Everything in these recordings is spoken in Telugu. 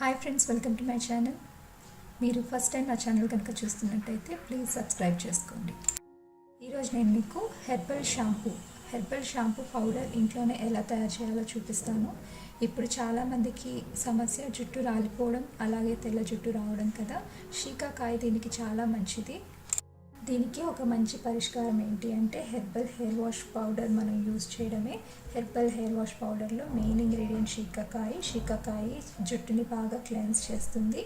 Hi friends welcome to my channel మీరు ఫస్ట్ టైం నా ఛానల్ కనుక చూస్తున్నట్టయితే ప్లీజ్ సబ్స్క్రైబ్ చేసుకోండి. ఈరోజు నేను మీకు herbal shampoo herbal shampoo powder ఇంట్లోనే ఎలా తయారు చేయాలో చూపిస్తాను. ఇప్పుడు చాలామందికి సమస్య జుట్టు రాలిపోవడం అలాగే తెల్ల జుట్టు రావడం కదా. షీకాకాయ దీనికి చాలా మంచిది. దీనికి ఒక మంచి పరిష్కారం ఏంటి అంటే హెర్బల్ హెయిర్ వాష్ పౌడర్ మనం యూజ్ చేయడమే. హెర్బల్ హెయిర్ వాష్ పౌడర్లో మెయిన్ ఇంగ్రీడియంట్ షీకాకాయ. షీకాకాయ జుట్టుని బాగా క్లెన్స్ చేస్తుంది.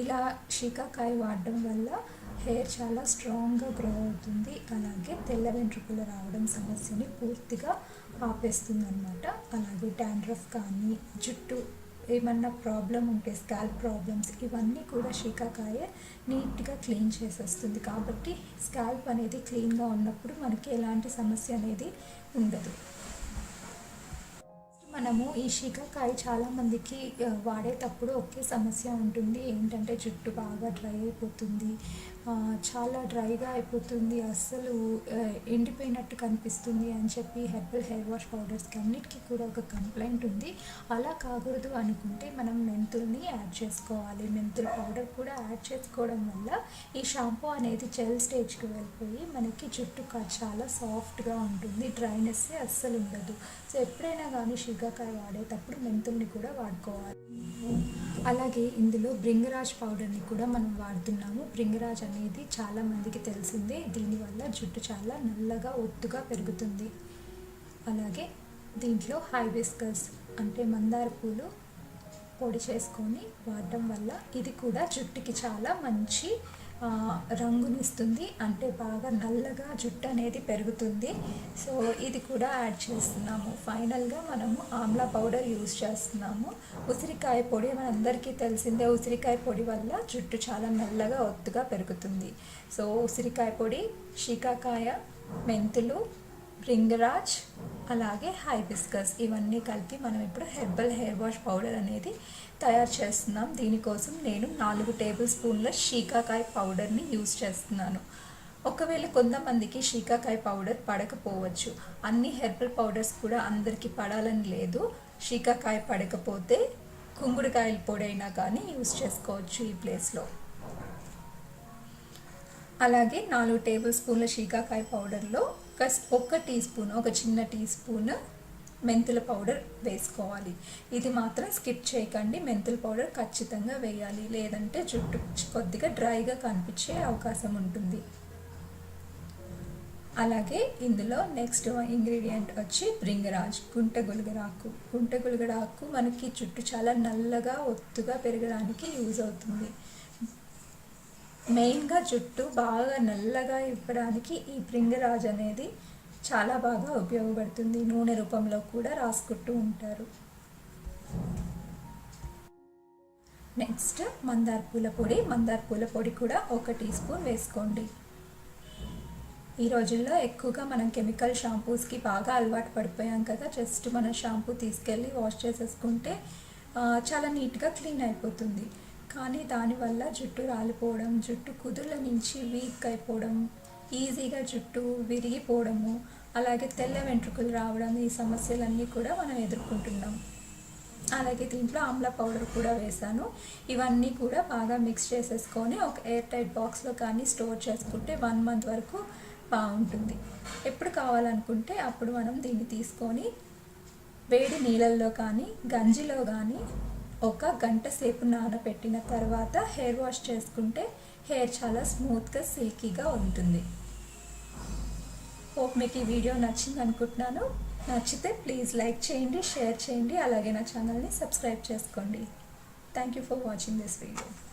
ఇలా షీకాకాయ వాడడం వల్ల హెయిర్ చాలా స్ట్రాంగ్గా గ్రో అవుతుంది. అలాగే తెల్ల వెంట్రుకలు రావడం సమస్యని పూర్తిగా ఆపేస్తుంది అనమాట అలాగే డాండ్రఫ్ కానీ జుట్టు ఏమన్నా ప్రాబ్లం ఉంటే స్కాల్ప్ ప్రాబ్లమ్స్ ఇవన్నీ కూడా శీకాకాయ నీట్గా క్లీన్ చేసేస్తుంది. కాబట్టి స్కాల్ప్ అనేది క్లీన్గా ఉన్నప్పుడు మనకి ఎలాంటి సమస్య అనేది ఉండదు. మనము ఈ శీకాకాయ చాలామందికి వాడేటప్పుడు ఒకే సమస్య ఉంటుంది. ఏంటంటే జుట్టు బాగా డ్రై అయిపోతుంది. చాలా డ్రైగా అయిపోతుంది అస్సలు ఎండిపోయినట్టు కనిపిస్తుంది అని చెప్పి హెర్బల్ హెయిర్ వాష్ పౌడర్స్కి అన్నిటికీ కూడా ఒక కంప్లైంట్ ఉంది. అలా కాకూడదు అనుకుంటే మనం మెంతుల్ని యాడ్ చేసుకోవాలి. మెంతుల పౌడర్ కూడా యాడ్ చేసుకోవడం వల్ల ఈ షాంపూ అనేది జెల్ స్టేజ్కి వెళ్ళిపోయి మనకి జుట్టు చాలా సాఫ్ట్గా ఉంటుంది. డ్రైనెస్ అస్సలు ఉండదు. సో ఎప్పుడైనా కానీ షికాకాయ వాడేటప్పుడు మెంతుల్ని కూడా వాడుకోవాలి. అలాగే ఇందులో బ్రింగరాజ్ పౌడర్ని కూడా మనం వాడుతున్నాము. బ్రింగరాజ్ అనేది చాలా మందికి తెలిసిందే. దీనివల్ల జుట్టు చాలా నల్లగా ఒత్తుగా పెరుగుతుంది. అలాగే దీంట్లో హైబిస్కస్ అంటే మందార పూలు పొడి చేసుకొని వాడడం వల్ల ఇది కూడా జుట్టుకి చాలా మంచి రంగునిస్తుంది. అంటే బాగా నల్లగా జుట్టు అనేది పెరుగుతుంది. సో ఇది కూడా యాడ్ చేస్తున్నాము. ఫైనల్గా మనము ఆమ్లా పౌడర్ యూస్ చేస్తున్నాము. ఉసిరికాయ పొడి మనందరికీ తెలిసిందే ఉసిరికాయ పొడి వల్ల జుట్టు చాలా నల్లగా ఒత్తుగా పెరుగుతుంది. సో ఉసిరికాయ పొడి షీకాకాయ మెంతులు రింగరాజ్ అలాగే హైబిస్కస్ ఇవన్నీ కలిపి మనం ఇప్పుడు హెర్బల్ హెయిర్ వాష్ పౌడర్ అనేది తయారు చేస్తున్నాం. దీనికోసం నేను నాలుగు టేబుల్ స్పూన్ల షీకాకాయ పౌడర్ని యూజ్ చేస్తున్నాను. ఒకవేళ కొంతమందికి షీకాకాయ పౌడర్ పడకపోవచ్చు. అన్ని హెర్బల్ పౌడర్స్ కూడా అందరికీ పడాలని లేదు. షీకాకాయ పడకపోతే కుంగుడుకాయల పొడి అయినా కానీ యూజ్ చేసుకోవచ్చు ఈ ప్లేస్లో. అలాగే నాలుగు టేబుల్ స్పూన్ల షీకాకాయ పౌడర్లో ఒక ఒక్క టీ స్పూన్ ఒక చిన్న టీ స్పూన్ మెంతుల పౌడర్ వేసుకోవాలి. ఇది మాత్రం స్కిప్ చేయకండి. మెంతుల పౌడర్ ఖచ్చితంగా వేయాలి. లేదంటే జుట్టు కొద్దిగా డ్రైగా కనిపించే అవకాశం ఉంటుంది. అలాగే ఇందులో నెక్స్ట్ ఇంగ్రీడియంట్ వచ్చి బ్రింగరాజ్ గుంట గులగరాకు. గుంట గులగరాకు మనకి జుట్టు చాలా నల్లగా ఒత్తుగా పెరగడానికి యూజ్ అవుతుంది. మెయిన్గా జుట్టు బాగా నల్లగా ఇవ్వడానికి ఈ ప్రింగరాజ్ అనేది చాలా బాగా ఉపయోగపడుతుంది. నూనె రూపంలో కూడా రాసుకుంటూ ఉంటారు. నెక్స్ట్ మందార పూల పొడి. మందార పూల పొడి కూడా ఒక టీ స్పూన్ వేసుకోండి. ఈ రోజుల్లో ఎక్కువగా మనం కెమికల్ షాంపూస్కి బాగా అలవాటు పడిపోయాం కదా. జస్ట్ మన షాంపూ తీసుకెళ్ళి వాష్ చేసేసుకుంటే చాలా నీట్గా క్లీన్ అయిపోతుంది. కానీ దానివల్ల జుట్టు రాలిపోవడం జుట్టు కుదుల నుంచి వీక్ అయిపోవడం ఈజీగా జుట్టు విరిగిపోవడము అలాగే తెల్ల వెంట్రుకలు రావడం ఈ సమస్యలన్నీ కూడా మనం ఎదుర్కొంటున్నాం. అలాగే దీంట్లో ఆమ్ల పౌడర్ కూడా వేసాను ఇవన్నీ కూడా బాగా మిక్స్ చేసేసుకొని ఒక ఎయిర్ టైట్ బాక్స్లో కానీ స్టోర్ చేసుకుంటే వన్ మంత్ వరకు బాగుంటుంది. ఎప్పుడు కావాలనుకుంటే అప్పుడు మనం దీన్ని తీసుకొని వేడి నీళ్ళల్లో కానీ గంజిలో కానీ ఒక గంట సేపు నానబెట్టిన తర్వాత హెయిర్ వాష్ చేసుకుంటే హెయిర్ చాలా స్మూత్గా సిల్కీగా ఉంటుంది. హోప్ మీకు ఈ వీడియో నచ్చింది అనుకుంటున్నాను. నచ్చితే ప్లీజ్ లైక్ చేయండి షేర్ చేయండి అలాగే నా ఛానల్ని సబ్స్క్రైబ్ చేసుకోండి. Thank you for watching this video